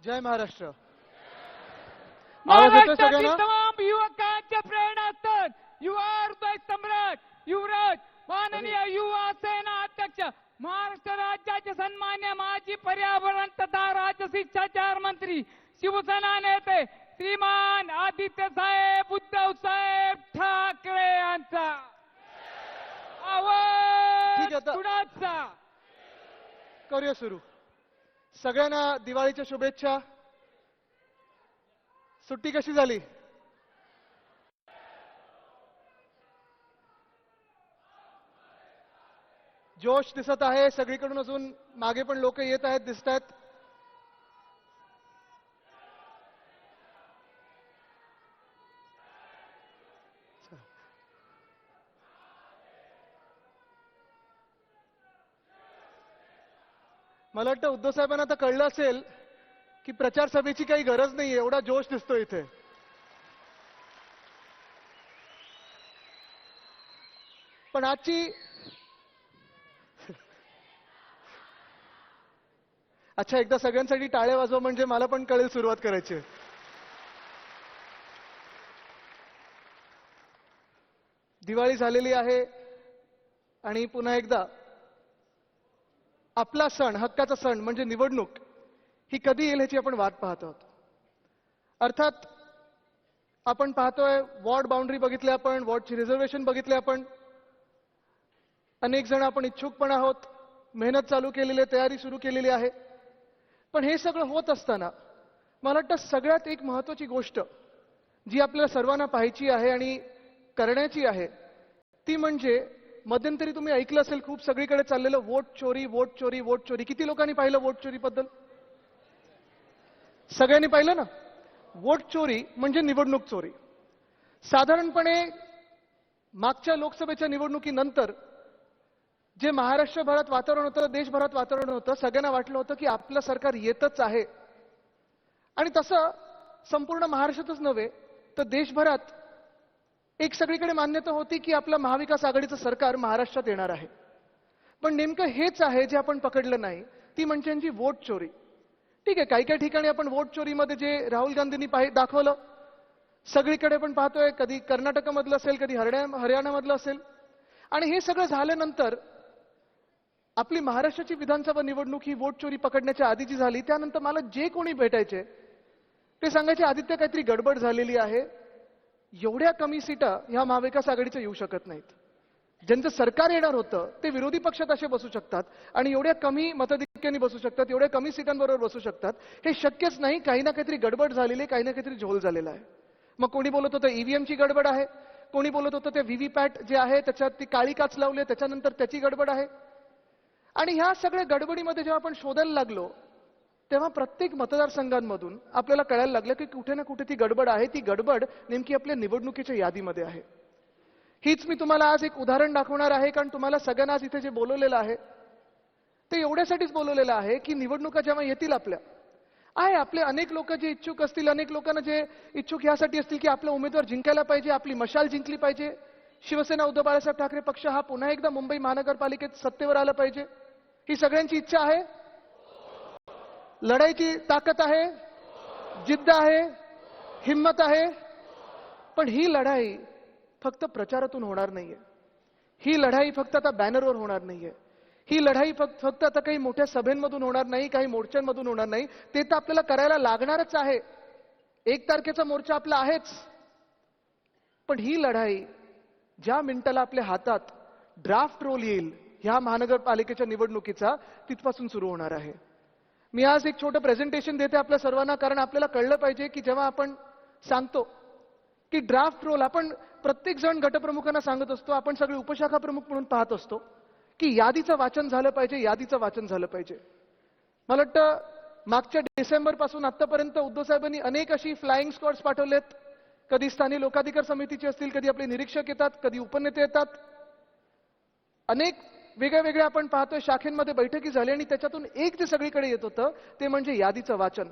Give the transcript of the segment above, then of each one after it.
जय महाराष्ट्र. महाराष्ट्रातील तमाम युवकांच्या प्रेरणा असतात युवा हृदय सम्राट युवराज माननीय युवा सेना अध्यक्ष महाराष्ट्र राज्याचे सन्मान्य माजी पर्यावरण तथा राज्य शिष्टाचार मंत्री शिवसेना नेते श्रीमान आदित्य साहेब उद्धव साहेब ठाकरे यांचा. आवाज कुणाचा करूया सुरू. सगळ्यांना दिवाळीच्या शुभेच्छा. सुट्टी कशी झाली? जोश दिसत आहे सगळीकडून अजून मागे पण लोक येत आहेत दिसत आहेत. मला वाटतं उद्धव साहेबांना आता कळलं असेल की प्रचार सभेची काही गरज नाही एवढा जोश दिसतो इथे. पण आजची अच्छा एकदा सगळ्यांसाठी टाळे वाजवा म्हणजे मला पण कळेल सुरुवात करायची. दिवाळी झालेली आहे आणि पुन्हा एकदा आपला सण हक्काचा सण म्हणजे निवडणूक ही कधी येईल ह्याची आपण वाट पाहत आहोत. अर्थात आपण पाहतोय वॉर्ड बाउंड्री बघितली आपण वॉर्डची रिझर्वेशन बघितले आपण. अनेक जण आपण इच्छुक पण आहोत मेहनत चालू केलेली आहे तयारी सुरू केलेली आहे. पण हे सगळं होत असताना मला वाटतं सगळ्यात एक महत्वाची गोष्ट जी आपल्याला सर्वांना पाहायची आहे आणि करण्याची आहे ती म्हणजे मध्यंतरी तुम्ही ऐकलं असेल खूप सगळीकडे चाललेलं वोट चोरी वोट चोरी वोट चोरी. किती लोकांनी पाहिलं वोट चोरीबद्दल? सगळ्यांनी पाहिलं ना? वोट चोरी म्हणजे निवडणूक चोरी. साधारणपणे मागच्या लोकसभेच्या निवडणुकीनंतर जे महाराष्ट्रभरात वातावरण होतं देशभरात वातावरण होतं सगळ्यांना वाटलं होतं की आपलं सरकार येतच आहे. आणि तसं संपूर्ण महाराष्ट्रातच नव्हे तर देशभरात एक सगळीकडे मान्यता होती की आपलं महाविकास आघाडीचं सरकार महाराष्ट्रात येणार आहे. पण नेमकं हेच आहे जे आपण पकडलं नाही ती म्हणजे यांची वोट चोरी. ठीक आहे काही काही ठिकाणी आपण वोट चोरीमध्ये जे राहुल गांधींनी पाहि दाखवलं सगळीकडे पण पाहतोय कधी कर्नाटकामधलं असेल कधी हरड्या हरियाणामधलं असेल. आणि हे सगळं झाल्यानंतर आपली महाराष्ट्राची विधानसभा निवडणूक ही वोट चोरी पकडण्याच्या आधीची झाली त्यानंतर मला जे कोणी भेटायचे ते सांगायचे आदित्य काहीतरी गडबड झालेली आहे एवढ्या कमी सीटा ह्या महाविकास आघाडीच्या येऊ शकत नाहीत. ज्यांचं सरकार येणार होतं ते विरोधी पक्षात असे बसू शकतात? आणि एवढ्या कमी मतधिक्यांनी बसू शकतात एवढ्या कमी सीटांबरोबर बसू शकतात हे शक्यच नाही काही ना काहीतरी गडबड झालेली आहे काही ना काहीतरी झोल झालेला आहे. मग कोणी बोलत होतं ईव्हीएमची गडबड आहे? कोणी बोलत होतं ते व्हीव्हीपॅट जे आहे त्याच्यात ती काळी काच लावली आहे, त्याच्यानंतर त्याची गडबड आहे? आणि ह्या सगळ्या गडबडीमध्ये जेव्हा आपण शोधायला लागलो तेव्हा प्रत्येक मतदारसंघांमधून आपल्याला कळायला लागलं की कुठे ना कुठे ती गडबड आहे. ती गडबड नेमकी आपल्या निवडणुकीच्या यादीमध्ये आहे. हीच मी तुम्हाला आज एक उदाहरण दाखवणार आहे कारण तुम्हाला सगळ्यांना आज इथे जे बोलवलेलं आहे ते एवढ्यासाठीच बोलवलेलं आहे की निवडणुका जेव्हा येतील आपल्या आहे आपले अनेक लोक जे इच्छुक असतील अनेक लोकांना जे इच्छुक यासाठी असतील की आपला उमेदवार जिंकायला पाहिजे आपली मशाल जिंकली पाहिजे. शिवसेना उद्धव बाळासाहेब ठाकरे पक्ष हा पुन्हा एकदा मुंबई महानगरपालिकेत सत्तेवर आला पाहिजे. ही सगळ्यांची इच्छा आहे. लढाईची ताकद आहे जिद्द आहे हिंमत आहे पण ही लढाई फक्त प्रचारातून होणार नाहीये. ही लढाई फक्त आता बॅनरवर होणार नाहीये. ही लढाई फक्त फक्त आता काही मोठ्या सभेंमधून होणार नाही काही मोर्चांमधून होणार नाही. ते तर आपल्याला करायला लागणारच आहे. एक तारखेचा मोर्चा आपला आहेच. पण ही लढाई ज्या मिनिटाला आपल्या हातात ड्राफ्ट रोल येईल ह्या महानगरपालिकेच्या निवडणुकीचा तिथपासून सुरू होणार आहे. मी आज एक छोटं प्रेझेंटेशन देते आपल्या सर्वांना कारण आपल्याला कळलं पाहिजे की जेव्हा आपण सांगतो की ड्राफ्ट रोल आपण प्रत्येक जण गटप्रमुखांना सांगत असतो आपण सगळे उपशाखा प्रमुख म्हणून पाहत असतो की यादीचं वाचन झालं पाहिजे यादीचं वाचन झालं पाहिजे. मला वाटतं मागच्या डिसेंबरपासून आतापर्यंत उद्धव साहेबांनी अनेक अशी फ्लाईंग स्क्वॉड्स पाठवलेत. कधी स्थानिक लोकाधिकार समितीचे असतील कधी आपले निरीक्षक येतात कधी उपनेते येतात. अनेक वेगळ्या वेगळ्या आपण पाहतोय शाखेंमध्ये बैठकी झाली आणि त्याच्यातून एक जे सगळीकडे येत होतं ते म्हणजे यादीचं वाचन.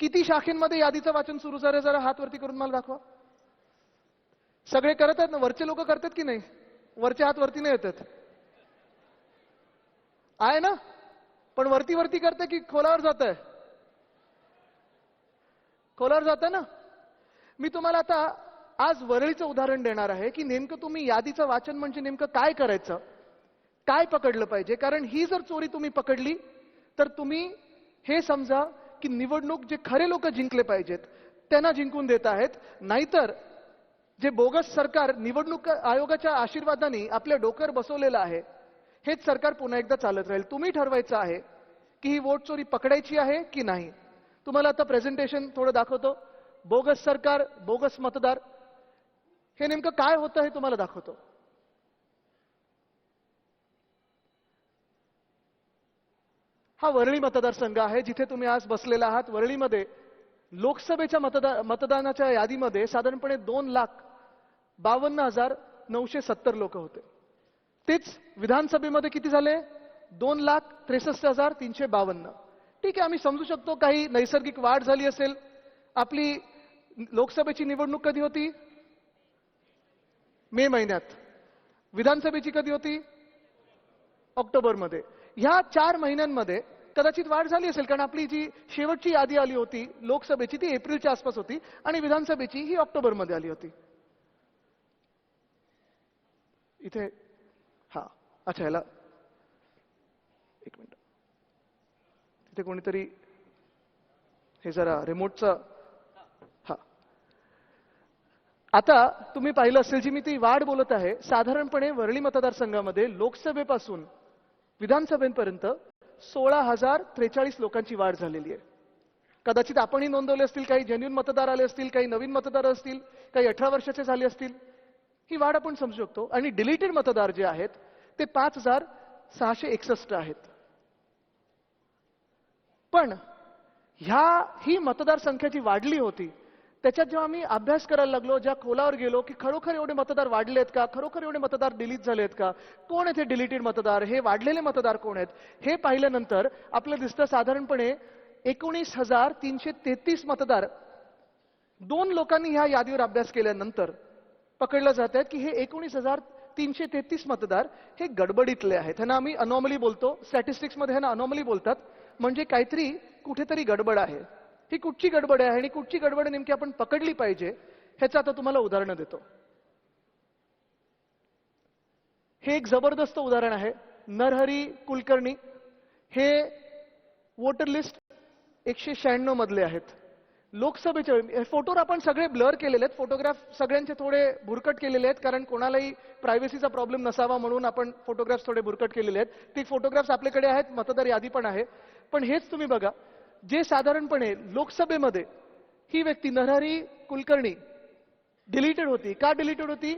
किती शाखेंमध्ये यादीचं वाचन सुरू झालं जरा हात वरती करून मला दाखवा. सगळे करत आहेत ना? वरचे लोक करतात की नाही? वरचे हात वरती नाही येतात. आहे ना? पण वरती वरती करते की खोलावर जात आहे खोलावर जातं ना? मी तुम्हाला आता आज वरळीचं उदाहरण देणार आहे की नेमकं तुम्ही यादीचं वाचन म्हणजे नेमकं काय करायचं? काय पकडलं पाहिजे? कारण ही जर चोरी तुम्ही पकडली तर तुम्ही हे समजा की निवडणूक जे खरे लोक जिंकले पाहिजेत त्यांना जिंकून देत आहेत. नाहीतर जे बोगस सरकार निवडणूक आयोगाच्या आशीर्वादाने आपल्या डोक्यावर बसवलेलं आहे हेच सरकार पुन्हा एकदा चालत राहील. तुम्ही ठरवायचं आहे की ही वोट चोरी पकडायची आहे की नाही? तुम्हाला आता प्रेझेंटेशन थोडं दाखवतो. बोगस सरकार बोगस मतदार हे नेमकं काय होतं हे तुम्हाला दाखवतो. हा वरळी मतदारसंघ आहे. जिथे तुम्ही आज बसलेला आहात वरळीमध्ये लोकसभेच्या मतदा मतदानाच्या यादीमध्ये साधारणपणे दोन लाख बावन्न हजार नऊशे सत्तर लोक होते. तेच विधानसभेमध्ये किती झाले? दोन लाख त्रेसष्ट हजार तीनशे बावन्न. ठीक आहे आम्ही समजू शकतो काही नैसर्गिक वाढ झाली असेल. आपली लोकसभेची निवडणूक कधी होती? मे महिन्यात. विधानसभेची कधी होती? ऑक्टोबरमध्ये. ह्या चार महिन्यांमध्ये कदाचित वाढ झाली असेल कारण आपली जी शेवटची यादी आली होती लोकसभेची ती एप्रिलच्या आसपास होती आणि विधानसभेची ही ऑक्टोबरमध्ये आली होती. इथे हा अच्छा ह्याला एक मिनिट. तिथे कोणीतरी हे जरा रिमोटचं हा. आता तुम्ही पाहिलं असेल जी मी ती वाढ बोलत आहे साधारणपणे वरळी मतदारसंघामध्ये लोकसभेपासून विधानसभेपर्यंत सोळा हजार त्रेचाळीस लोकांची वाढ झालेली आहे. कदाचित आपणही नोंदवले असतील काही जेन्युन मतदार आले असतील काही नवीन मतदार असतील काही अठरा वर्षाचे झाले असतील ही वाढ आपण समजू शकतो. आणि डिलीटेड मतदार जे आहेत ते पाच हजार सहाशे एकसष्ट आहेत. पण ह्या ही मतदारसंख्या जी वाढली होती त्याच्यात जेव्हा मी अभ्यास करायला लागलो ज्या खोलावर गेलो की खरोखर एवढे मतदार वाढलेत का? खरोखर एवढे मतदार डिलीट झालेत का? कोण आहेत हे डिलीटेड मतदार? हे वाढलेले मतदार कोण आहेत? हे पाहिल्यानंतर आपलं दिसतं साधारणपणे एकोणीस हजार तीनशे तेहतीस मतदार दोन लोकांनी ह्या यादीवर अभ्यास केल्यानंतर पकडलं जात आहेत की हे एकोणीस हजार तीनशे तेहतीस मतदार हे गडबडीतले आहेत. ह्यांना आम्ही अनॉमली बोलतो. स्टॅटिस्टिक्समध्ये ह्यांना अनॉमली बोलतात. म्हणजे काहीतरी कुठेतरी गडबड आहे. ही कुठची गडबड आहे आणि कुठची गडबड नेमकी आपण पकडली पाहिजे ह्याचं आता तुम्हाला उदाहरणं देतो. हे एक जबरदस्त उदाहरण आहे नरहरी कुलकर्णी. हे वोटर लिस्ट एकशे शहाण्णव मधले आहेत. लोकसभेचे हे फोटोवर आपण सगळे ब्लर केलेले आहेत फोटोग्राफ सगळ्यांचे थोडे भुरकट केलेले आहेत कारण कोणालाही प्रायव्हसीचा प्रॉब्लेम नसावा म्हणून आपण फोटोग्राफ्स थोडे भुरकट केलेले आहेत. ते फोटोग्राफ्स आपल्याकडे आहेत मतदार यादी पण आहे. पण हेच तुम्ही बघा जे साधारणपणे लोकसभेमध्ये ही व्यक्ती नरहरी कुलकर्णी डिलीटेड होती. का डिलीटेड होती?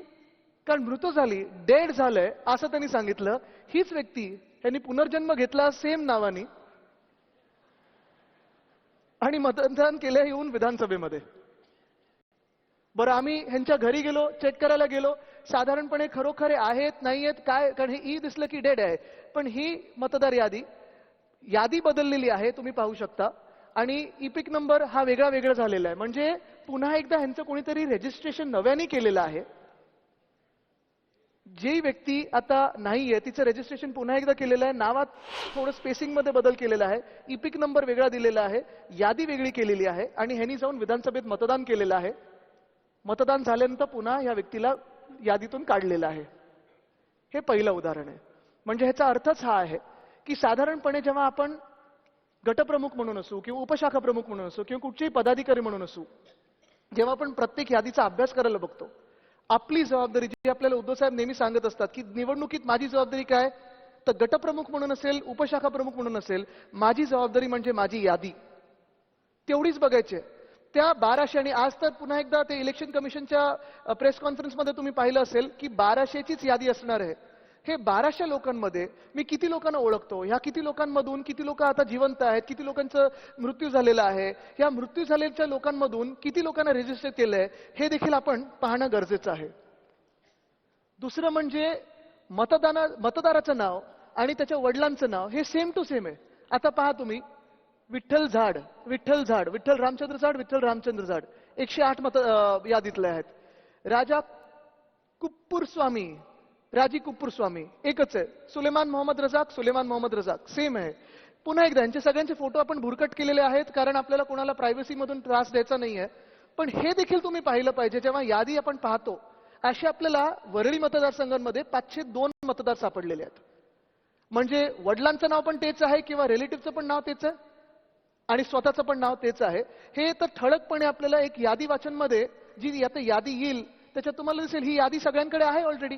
कारण मृत झाली डेड झालंय असं त्यांनी सांगितलं. हीच व्यक्ती त्यांनी पुनर्जन्म घेतला सेम नावाने आणि मतदान केलं येऊन विधानसभेमध्ये. बरं आम्ही ह्यांच्या घरी गेलो चेक करायला गेलो. साधारणपणे खरोखर आहेत नाही आहेत काय? कारण हे ई दिसलं की डेड आहे. पण ही मतदार यादी यादी बदललेली आहे तुम्ही पाहू शकता. आणि इपिक नंबर हा वेगळा वेगळा झालेला आहे. म्हणजे पुन्हा एकदा ह्यांचं कोणीतरी रेजिस्ट्रेशन नव्याने केलेलं आहे. जी व्यक्ती आता नाही आहे तिचं रजिस्ट्रेशन पुन्हा एकदा केलेलं आहे. नावात थोडं स्पेसिंगमध्ये बदल केलेला आहे. इपिक नंबर वेगळा दिलेला आहे. यादी वेगळी केलेली आहे. आणि ह्यांनी जाऊन विधानसभेत मतदान केलेलं आहे. मतदान झाल्यानंतर पुन्हा या व्यक्तीला यादीतून काढलेलं आहे. हे पहिलं उदाहरण आहे. म्हणजे ह्याचा अर्थच हा आहे. की साधारणपणे जेव्हा आपण गटप्रमुख म्हणून असू किंवा उपशाखा प्रमुख म्हणून असू किंवा कुठचेही पदाधिकारी म्हणून असू जेव्हा आपण प्रत्येक यादीचा अभ्यास करायला बघतो आपली जबाबदारी जी आपल्याला उद्धव साहेब नेहमी सांगत असतात की निवडणुकीत माझी जबाबदारी काय? तर गटप्रमुख म्हणून असेल उपशाखा प्रमुख म्हणून असेल माझी जबाबदारी म्हणजे माझी यादी. तेवढीच बघायची आहे. त्या बाराशे आणि आज तर पुन्हा एकदा ते इलेक्शन कमिशनच्या प्रेस कॉन्फरन्समध्ये तुम्ही पाहिलं असेल की बाराशेचीच यादी असणार आहे. हे बाराशे लोकांमध्ये मी किती लोकांना ओळखतो? ह्या किती लोकांमधून किती लोक आता जिवंत आहेत? किती लोकांचं मृत्यू झालेला आहे? या मृत्यू झालेल्या लोकांमधून किती लोकांना रजिस्टर केलंय? हे देखील आपण पाहणं गरजेचं आहे. दुसरं म्हणजे मतदाना मतदाराचं नाव आणि त्याच्या वडिलांचं नाव हे सेम टू सेम आहे. आता पहा तुम्ही विठ्ठल झाड विठ्ठल झाड विठ्ठल रामचंद्र झाड विठ्ठल रामचंद्र झाड. एकशे आठ मत यादीतले आहेत. राजा कुप्पूर स्वामी राजी कुप्पूर स्वामी एकच आहे सुलेमान मोहम्मद रजाक सुलेमान मोहम्मद रजाक सेम आहे. पुन्हा एकदा यांचे सगळ्यांचे फोटो आपण भुरकट केलेले आहेत कारण आपल्याला कोणाला प्रायव्हसीमधून त्रास द्यायचा नाही आहे पण हे देखील तुम्ही पाहिलं पाहिजे जेव्हा यादी आपण पाहतो असे आपल्याला वरळी मतदारसंघांमध्ये पाचशे दोन मतदार सापडलेले आहेत. म्हणजे वडिलांचं नाव पण तेच आहे किंवा रिलेटिव्हचं पण नाव तेच आहे आणि स्वतःचं पण नाव तेच आहे. हे तर ठळकपणे आपल्याला एक यादी वाचनमध्ये जी आता यादी येईल त्याच्यात तुम्हाला दिसेल ही यादी सगळ्यांकडे आहे ऑलरेडी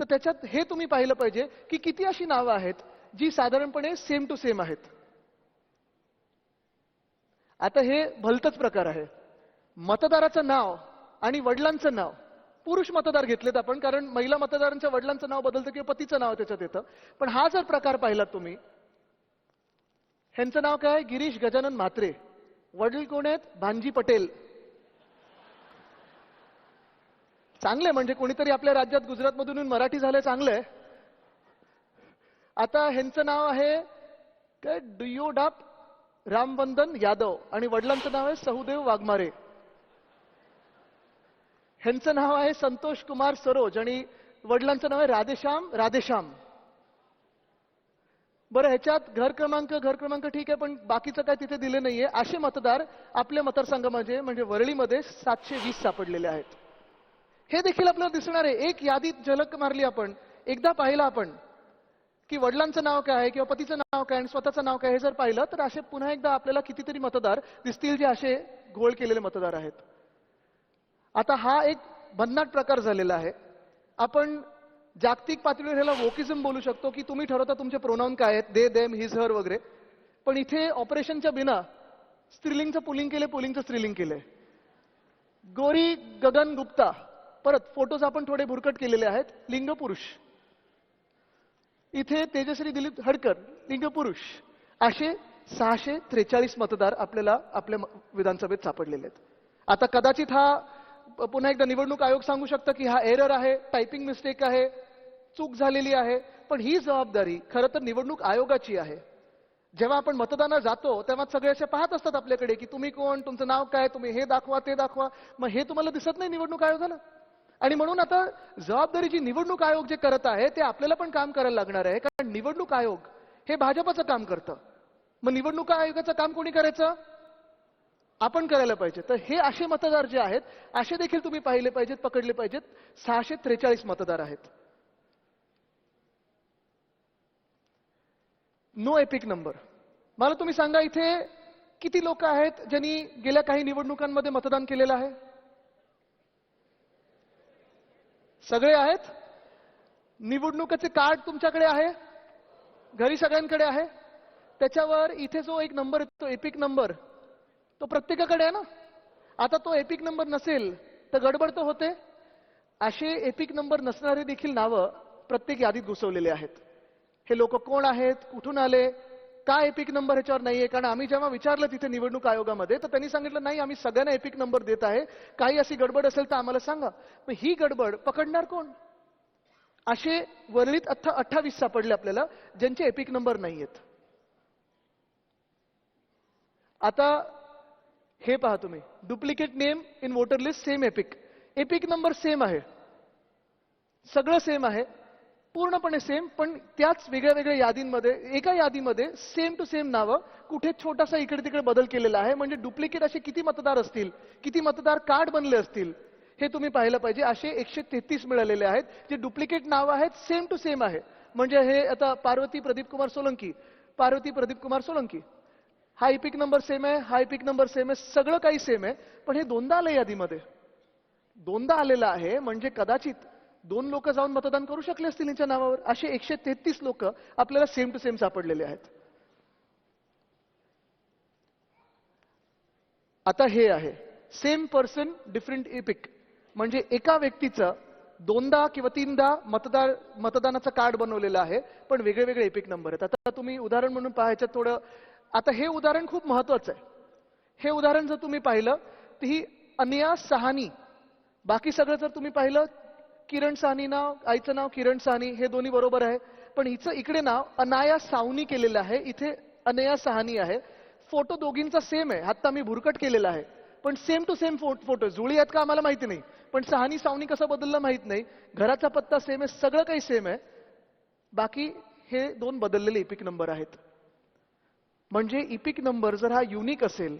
तर त्याच्यात हे तुम्ही पाहिलं पाहिजे की किती अशी नावं आहेत जी साधारणपणे सेम टू सेम आहेत. आता हे भलतच प्रकार आहे. मतदाराचं नाव आणि वडिलांचं नाव. पुरुष मतदार घेतलेत आपण कारण महिला मतदारांच्या वडिलांचं नाव बदलतं किंवा पतीचं नाव त्याच्यात येतं. पण हा जर प्रकार पाहिलात तुम्ही ह्यांचं नाव काय? गिरीश गजानन म्हात्रे. वडील कोण आहेत? भानजी पटेल. चांगले म्हणजे कोणीतरी आपल्या राज्यात गुजरातमधून मराठी झालं चांगलंय आता ह्यांचं नाव आहे काय? डुयोडाप रामवंदन यादव आणि वडिलांचं नाव आहे सहुदेव वाघमारे. ह्यांचं नाव आहे संतोष कुमार सरोज आणि वडिलांचं नाव आहे राधेश्याम राधेश्याम. बरं ह्याच्यात घर क्रमांक घर क्रमांक ठीक आहे पण बाकीचं काय तिथे दिले नाहीये. असे मतदार आपल्या मतदारसंघामध्ये म्हणजे वरळीमध्ये सातशे वीस सापडलेले आहेत. हे देखील आपल्याला दिसणार आहे. एक यादीत झलक मारली आपण एकदा पाहिलं आपण की वडिलांचं नाव काय आहे किंवा पतीचं नाव काय आणि स्वतःचं नाव काय हे जर पाहिलं तर असे पुन्हा एकदा आपल्याला कितीतरी मतदार दिसतील जे असे घोळ केलेले मतदार आहेत. आता हा एक भन्नाट प्रकार झालेला आहे. आपण जागतिक पातळीवर ह्याला वोकिझम बोलू शकतो की तुम्ही ठरवता तुमचे प्रोनाऊन काय आहेत दे देम हिज हर वगैरे. पण इथे ऑपरेशनच्या बिना स्त्रीलिंगचं पुलिंग केले पुलिंगचं स्त्रीलिंग केलंय गोरी गगन गुप्ता परत फोटोज आपण थोडे भुरकट केलेले आहेत. लिंग पुरुष इथे तेजश्री दिलीप हडकर लिंग पुरुष असे सहाशे त्रेचाळीस मतदार आपल्याला आपल्या म- विधानसभेत सापडलेले आहेत. आता कदाचित हा पुन्हा एकदा निवडणूक आयोग सांगू शकतं की हा एरर आहे टायपिंग मिस्टेक आहे चूक झालेली आहे. पण ही जबाबदारी खरं तर निवडणूक आयोगाची आहे. जेव्हा आपण मतदानाला जातो तेव्हा सगळे असे पाहत असतात आपल्याकडे की तुम्ही कोण तुमचं नाव काय तुम्ही हे दाखवा ते दाखवा. मग हे तुम्हाला दिसत नाही निवडणूक आयोगाला. आणि म्हणून आता जबाबदारीची निवडणूक आयोग जे करत आहे ते आपल्याला पण काम करायला लागणार आहे. कारण निवडणूक आयोग हे भाजपचं काम करतं. मग निवडणूक आयोगाचं काम कोणी करायचं? आपण करायला पाहिजे. तर हे असे मतदार जे आहेत असे देखील तुम्ही पाहिले पाहिजेत पकडले पाहिजेत. सहाशे त्रेचाळीस मतदार आहेत. नो एपिक नंबर मला तुम्ही सांगा इथे किती लोक आहेत ज्यांनी गेल्या काही निवडणुकांमध्ये मतदान केलेलं आहे? सगळे आहेत? निवडणुकीचे कार्ड तुमच्याकडे आहे? घरी सगळ्यांकडे आहे? त्याच्यावर इथे जो एक नंबर येतो एपिक नंबर तो प्रत्येकाकडे आहे ना? आता तो एपिक नंबर नसेल तर गडबड तर होते. असे एपिक नंबर नसणारे देखील नावं प्रत्येक यादीत घुसवलेले आहेत. हे लोक कोण आहेत? कुठून आले? का एपिक नंबर ह्याच्यावर नाहीये? कारण आम्ही जेव्हा विचारलं तिथे निवडणूक आयोगामध्ये तर त्यांनी सांगितलं नाही आम्ही सगळ्यांना एपिक नंबर देत आहे. काही अशी गडबड असेल तर आम्हाला सांगा. मग ही गडबड पकडणार कोण? असे वर्णित अठ्ठा अठ्ठावीस सापडले आपल्याला ज्यांचे एपिक नंबर नाही आहेत आता हे पहा तुम्ही. Duplicate name in voter list same EPIC EPIC number same आहे. सगळं सेम आहे. पूर्णपणे सेम पण त्याच वेगळ्या वेगळ्या यादींमध्ये एका यादीमध्ये सेम टू सेम नावं कुठे छोटासा इकडे तिकडे बदल केलेला आहे. म्हणजे डुप्लिकेट असे किती मतदार असतील? किती मतदार कार्ड बनले असतील? हे तुम्ही पाहिलं पाहिजे. असे एकशे तेहतीस मिळालेले आहेत जे डुप्लिकेट नावं आहेत सेम टू सेम आहे. म्हणजे हे आता पार्वती प्रदीप कुमार सोलंकी. पार्वती प्रदीप कुमार सोलंकी. हा इपिक नंबर सेम आहे हा इपिक नंबर सेम आहे सगळं काही सेम आहे. पण हे दोनदा आलं यादीमध्ये. दोनदा आलेलं आहे म्हणजे कदाचित दोन लोक जाऊन मतदान करू शकले असतील यांच्या नावावर. असे एकशे तेहतीस लोक आपल्याला सेम टू सेम सापडलेले आहेत. आता हे आहे. सेम पर्सन डिफरंट इपिक म्हणजे एका व्यक्तीचं दोनदा किंवा तीनदा मतदार मतदानाचं कार्ड बनवलेलं आहे पण वेगळे वेगळे एपिक नंबर आहेत. आता तुम्ही उदाहरण म्हणून पाहायचं थोडं आता हे उदाहरण खूप महत्वाचं आहे. हे उदाहरण जर तुम्ही पाहिलं तर ही अनिया सहानी. बाकी सगळं जर तुम्ही पाहिलं किरण साहनी नाव आईचं नाव किरण साहनी हे दोन्ही बरोबर आहे. पण हिचं इकडे नाव अनाया सावनी केलेलं आहे. इथे अनया साहनी आहे. फोटो दोघींचा सेम आहे. आत्ता मी भुरकट केलेला आहे. पण सेम टू सेम फोटो जुळी आहेत का आम्हाला माहिती नाही. पण सहानी सावनी कसं बदललं माहीत नाही. घराचा पत्ता सेम आहे. सगळं काही सेम आहे. बाकी हे दोन बदललेले इपिक नंबर आहेत. म्हणजे इपिक नंबर जर हा युनिक असेल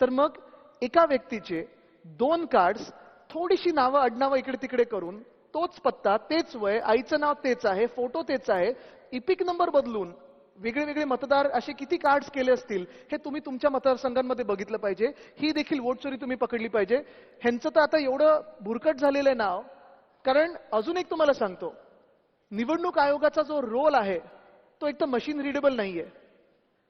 तर मग एका व्यक्तीचे दोन कार्ड्स थोडीशी नावं आडनावं इकडे तिकडे करून तोच पत्ता तेच वय आईचं नाव तेच आहे फोटो तेच आहे इपिक नंबर बदलून वेगळे वेगळे मतदार असे किती कार्ड्स केले असतील हे तुम्ही तुमच्या मतदारसंघांमध्ये बघितलं पाहिजे. ही देखील वोट चोरी तुम्ही पकडली पाहिजे. ह्यांचं तर आता एवढं भुरकट झालेलं आहे नाव कारण अजून एक तुम्हाला सांगतो. निवडणूक आयोगाचा जो रोल आहे तो एक तर मशीन रिडेबल नाहीये.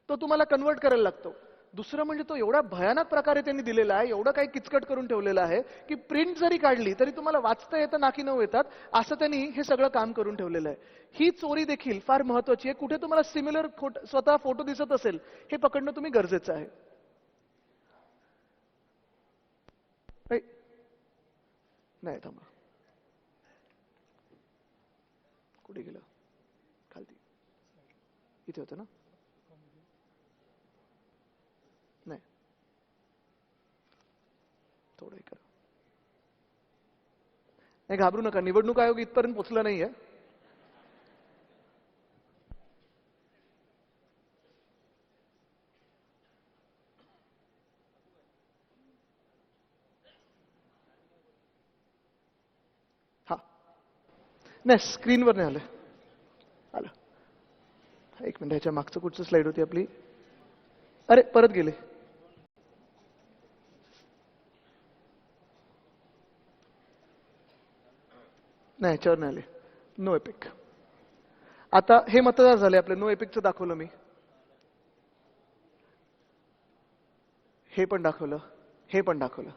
तो तुम्हाला कन्वर्ट करायला लागतो. दुसरं म्हणजे तो एवढा भयानक प्रकारे त्यांनी दिलेला आहे एवढं काही किचकट करून ठेवलेलं आहे की प्रिंट जरी काढली तरी तुम्हाला वाचता येतं नाकी न येतात असं त्यांनी हे सगळं काम करून ठेवलेलं आहे. ही चोरी देखील फार महत्वाची आहे. कुठे तुम्हाला सिमिलर स्वतः फोटो दिसत असेल हे पकडणं तुम्ही गरजेचं आहे. नाही थांबा. कुठे गेलं? खालती. इथे होतं ना नाही थोडं हे करा. नाही घाबरू नका. निवडणूक आयोग इथपर्यंत पोचला नाहीये. हा. नाही स्क्रीनवर नाही आलं आलं. एक मिनिट ह्याच्या मागचं कुठचं स्लाइड होती आपली? अरे परत गेले. नाही याच्यावर नाही आले. नो एपिक आता हे मतदार झाले आपले. नो एपिकचं दाखवलं मी. हे पण दाखवलं. हे पण दाखवलं.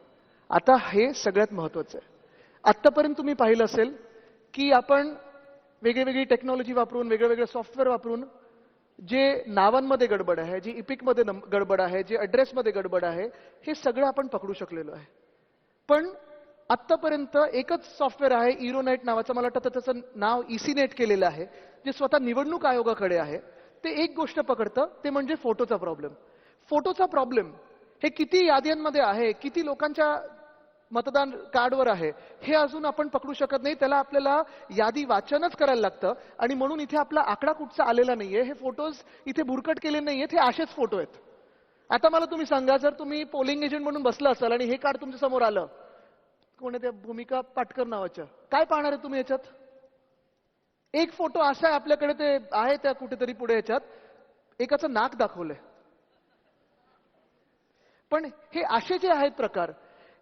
आता हे सगळ्यात महत्वाचं आहे. आत्तापर्यंत तुम्ही पाहिलं असेल की आपण वेगळी वेगळी टेक्नॉलॉजी वापरून वेगळे वेगळे सॉफ्टवेअर वापरून जे नावांमध्ये गडबड आहे जी इपिकमध्ये गडबड आहे जे ॲड्रेसमध्ये गडबड आहे हे सगळं आपण पकडू शकलेलो आहे. पण आत्तापर्यंत एकच सॉफ्टवेअर आहे इरोनेट नावाचं. मला वाटतं त्याचं नाव इसीनेट केलेलं आहे. जे स्वतः निवडणूक आयोगाकडे आहे. ते एक गोष्ट पकडतं ते म्हणजे फोटोचा प्रॉब्लेम फोटोचा प्रॉब्लेम हे किती याद्यांमध्ये आहे किती लोकांच्या मतदान कार्डवर आहे हे अजून आपण पकडू शकत नाही. त्याला आपल्याला यादी वाचनच करायला लागतं. आणि म्हणून इथे आपला आकडा कुठचा आलेला नाहीये. हे फोटोज इथे भुरकट केले नाहीयेत. हे असेच फोटो आहेत. आता मला तुम्ही सांगा जर तुम्ही पोलिंग एजंट म्हणून बसला असाल आणि हे कार्ड तुमच्यासमोर आलं कोण आहे त्या भूमिका पाटकर नावाच्या. काय पाहणार आहे तुम्ही याच्यात? एक फोटो असा आहे आपल्याकडे ते आहे त्या कुठेतरी पुढे याच्यात. एकाचं नाक दाखवलंय. पण हे असे जे आहेत प्रकार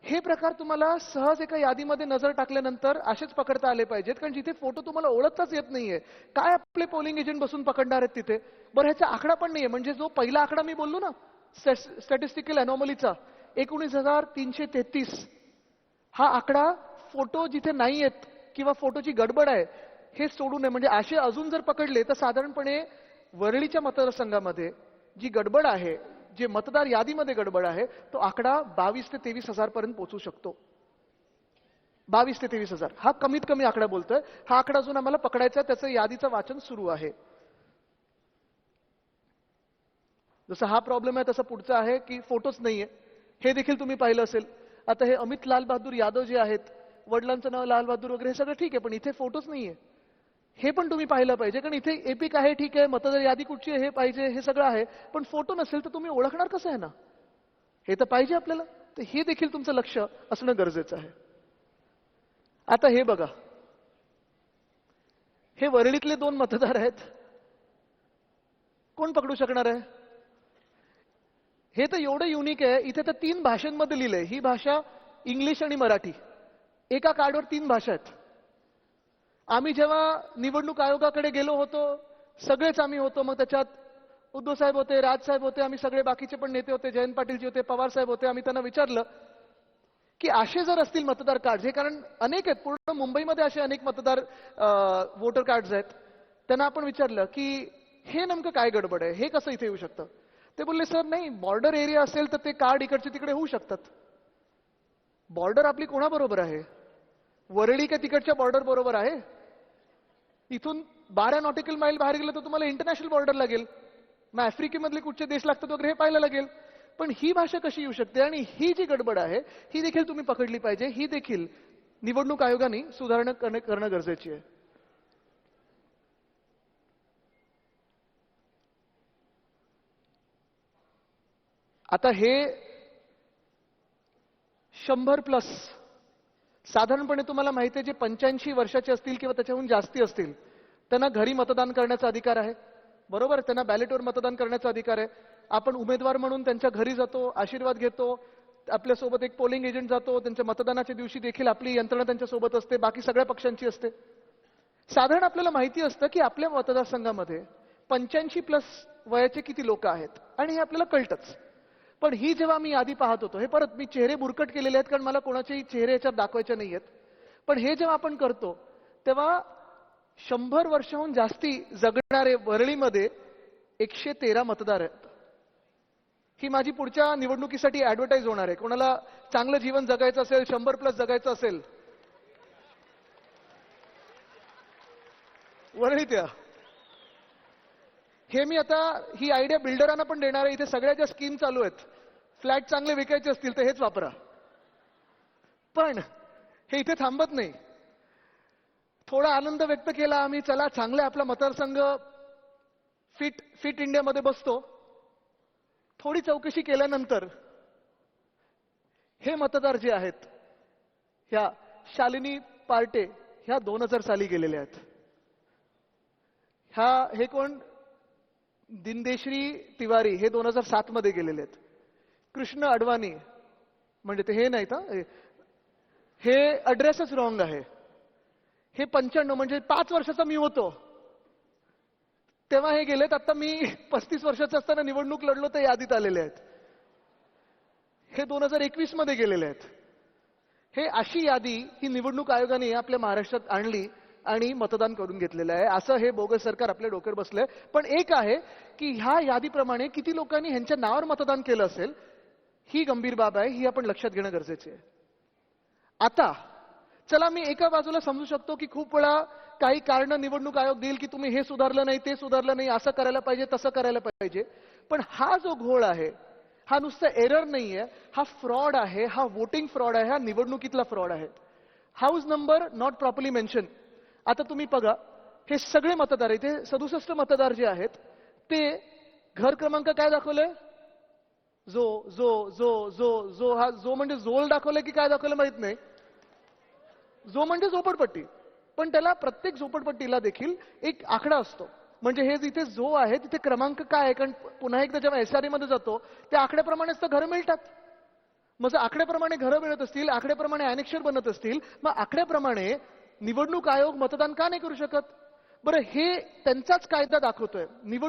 हे प्रकार तुम्हाला सहज एका यादीमध्ये नजर टाकल्यानंतर असेच पकडता आले पाहिजेत कारण जिथे फोटो तुम्हाला ओळखताच येत नाहीये. काय आपले पोलिंग एजंट बसून पकडणार आहेत तिथे? बरं ह्याचा आकडा पण नाहीये. म्हणजे जो पहिला आकडा मी बोललो ना स्टॅटिस्टिकल अनॉमलीचा एकोणीस हजार तीनशे तेहतीस. हा आकडा फोटो जिथे नाही आहेत किंवा फोटोची गडबड आहे हे सोडू नये. म्हणजे असे अजून जर पकडले तर साधारणपणे वरळीच्या मतदारसंघामध्ये जी गडबड आहे जे मतदार यादीमध्ये गडबड आहे तो आकडा बावीस ते तेवीस हजारपर्यंत पोचू पोहोचू शकतो. बावीस ते तेवीस हजार. हा कमीत कमी आकडा बोलतोय. हा आकडा अजून आम्हाला पकडायचा आहे, त्याचं यादीचं वाचन सुरू आहे. जसं हा प्रॉब्लेम आहे तसा पुढचा आहे की फोटोच नाहीये. हे देखील तुम्ही पाहिलं असेल. आता हे अमित लाल बहादूर यादव जे आहेत वडिलांचं नाव लाल बहादूर वगैरे हे सगळं ठीक आहे पण इथे फोटोच नाहीये. हे पण तुम्ही पाहिलं पाहिजे कारण इथे एपिक आहे ठीक आहे मतदार यादी कुठची आहे हे पाहिजे हे सगळं आहे पण फोटो नसेल तर तुम्ही ओळखणार कसं आहे ना? हे तर पाहिजे आपल्याला तर हे देखील तुमचं लक्ष असणं गरजेचं आहे. आता हे बघा. हे वरळीतले दोन मतदार आहेत. कोण पकडू शकणार आहे? हे तर एवढं युनिक आहे. इथे तर तीन भाषांमध्ये लिहिलंय. ही भाषा इंग्लिश आणि मराठी. एका कार्डवर तीन भाषा आहेत. आम्ही जेव्हा निवडणूक आयोगाकडे गेलो होतो सगळेच आम्ही होतो. मग त्याच्यात उद्धव साहेब होते राज साहेब होते आम्ही सगळे बाकीचे पण नेते होते जयंत पाटीलजी होते पवार साहेब होते. आम्ही त्यांना विचारलं की असे जर असतील मतदार कार्ड हे कारण अनेक आहेत. पूर्ण मुंबईमध्ये असे अनेक मतदार वोटर कार्ड्स आहेत. त्यांना आपण विचारलं की हे नेमकं काय गडबड आहे? हे कसं इथे येऊ शकतं? ते बोलले सर नाही बॉर्डर एरिया असेल तर ते कार्ड इकडचे तिकडे होऊ शकतात. बॉर्डर आपली कोणाबरोबर आहे? वरळी का तिकडच्या बॉर्डर बरोबर आहे? इथून बारा नॉटिकल माईल बाहेर गेलं तर तुम्हाला इंटरनॅशनल बॉर्डर लागेल. मग आफ्रिकेमधले कुठचे देश लागतात वगैरे हे पाहायला लागेल. पण ही भाषा कशी येऊ शकते आणि ही जी गडबड आहे ही देखील तुम्ही पकडली पाहिजे. ही देखील निवडणूक आयोगाने सुधारणा करणे करणं गरजेची आहे. आता हे शंभर प्लस साधारणपणे तुम्हाला माहिती आहे जे पंच्याऐंशी वर्षाचे असतील किंवा त्याच्याहून जास्ती असतील त्यांना घरी मतदान करण्याचा अधिकार आहे. बरोबर? त्यांना बॅलेटवर मतदान करण्याचा अधिकार आहे. आपण उमेदवार म्हणून त्यांच्या घरी जातो आशीर्वाद घेतो आपल्यासोबत एक पोलिंग एजंट जातो त्यांच्या मतदानाच्या दिवशी देखील आपली यंत्रणा त्यांच्यासोबत असते बाकी सगळ्या पक्षांची असते. साधारण आपल्याला माहिती असतं की आपल्या मतदारसंघामध्ये पंच्याऐंशी प्लस वयाचे किती लोक आहेत आणि हे आपल्याला कळतंच. पण ही जेव्हा मी आधी पाहत होतो हे परत मी चेहरे बुरकट केलेले आहेत कारण मला कोणाचेही चेहरे याच्यात दाखवायचे नाही आहेत. पण हे जेव्हा आपण करतो तेव्हा शंभर वर्षाहून जास्ती जगणारे वरळीमध्ये एकशे तेरा मतदार आहेत. ही माझी पुढच्या निवडणुकीसाठी ऍडव्हर्टाईज होणार आहे. कोणाला चांगलं जीवन जगायचं असेल शंभर प्लस जगायचं असेल वरळी त्या हे मी आता ही आयडिया बिल्डरांना पण देणार आहे. इथे सगळ्या ज्या स्कीम चालू आहेत फ्लॅट चांगले विकायचे असतील तर हेच वापरा. पण हे इथे थांबत नाही. थोडा आनंद व्यक्त केला आम्ही चला चांगला आपला मतदारसंघ फिट फिट इंडियामध्ये बसतो. थोडी चौकशी केल्यानंतर हे मतदार जे आहेत ह्या शालिनी पार्टे ह्या दोन हजार साली गेलेल्या आहेत. ह्या हे कोण? दिनदेश्री तिवारी हे दोन हजार सात मध्ये गेलेले आहेत. कृष्ण अडवाणी म्हणजे ते हे नाही तर हे अड्रेसच रॉंग आहे. हे पंच्याण्णव म्हणजे पाच वर्षाचा मी होतो. तेव्हा हे गेलेत आता मी पस्तीस वर्षाचा असताना निवडणूक लढलो तर यादीत आलेले आहेत. हे दोन हजार एकवीसमध्ये गेलेले आहेत. हे अशी यादी ही निवडणूक आयोगाने आपल्या महाराष्ट्रात आणली आणि मतदान करून घेतलेलं आहे. असं हे बोगस सरकार आपल्या डोक्यावर बसलंय. पण एक आहे की ह्या यादीप्रमाणे किती लोकांनी ह्यांच्या नावावर मतदान केलं असेल ही गंभीर बाब आहे ही आपण लक्षात घेणं गरजेचे आहे. आता चला मी एका बाजूला समजू शकतो की खूप वेळा काही कारण निवडणूक आयोग देईल की तुम्ही हे सुधारलं नाही ते सुधारलं नाही असं करायला पाहिजे तसं करायला पाहिजे. पण हा जो घोळ आहे हा नुसतं एरर नाहीये हा फ्रॉड आहे हा वोटिंग फ्रॉड आहे हा निवडणुकीतला फ्रॉड आहे. House number not properly mention. आता तुम्ही बघा हे सगळे मतदार इथे सदुसष्ट मतदार जे आहेत ते घर क्रमांक काय दाखवलंय? जो जो जो जो जो हा जो म्हणजे जोल दाखवलं की काय दाखवलं माहीत नाही. जो म्हणजे झोपडपट्टी. पण त्याला प्रत्येक झोपडपट्टीला देखील एक आकडा असतो. म्हणजे हे जिथे जो आहे तिथे क्रमांक काय आहे? कारण पुन्हा एकदा जेव्हा एसआरए मध्ये जातो त्या आकड्याप्रमाणेच तर घरं मिळतात. मग जर आकड्याप्रमाणे घरं मिळत असतील आकड्याप्रमाणे अनेक्षर बनत असतील मग आकड्याप्रमाणे निवडणूक आयोग मतदान का नाही करू शकत? बरं हे त्यांचाच कायदा दाखवतोय. निवड